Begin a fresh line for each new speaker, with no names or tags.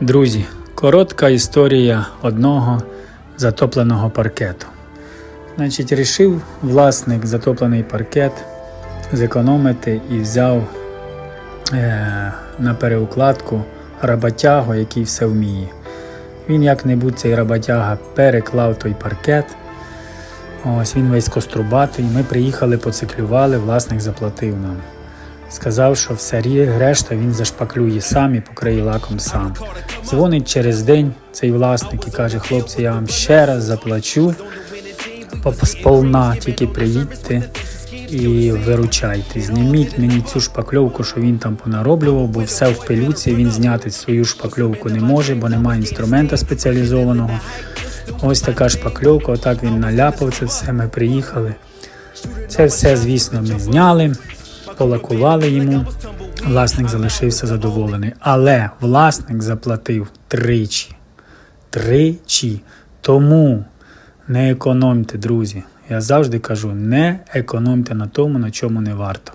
Друзі, коротка історія одного затопленого паркету. Значить, рішив власник затоплений паркет зекономити і взяв е, на переукладку роботягу, який все вміє. Він як-небудь цей роботяга переклав той паркет. Ось він весь кострубатий. Ми приїхали, поциклювали, власник заплатив нам. Сказав, що все решта він зашпаклює сам і покриє лаком сам. Дзвонить через день цей власник і каже: хлопці, я вам ще раз заплачу по- сполна, тільки приїдьте і виручайте. Зніміть мені цю шпакльовку, що він там понароблював, бо все в пилюці, він зняти свою шпакльовку не може, бо немає інструмента спеціалізованого. Ось така шпакльовка, отак він наляпав це все. Ми приїхали. Це все, звісно, ми зняли, полакували йому. Власник залишився задоволений. Але власник заплатив тричі. Тричі. Тому не економте, друзі. Я завжди кажу, не економте на тому, на чому не варто.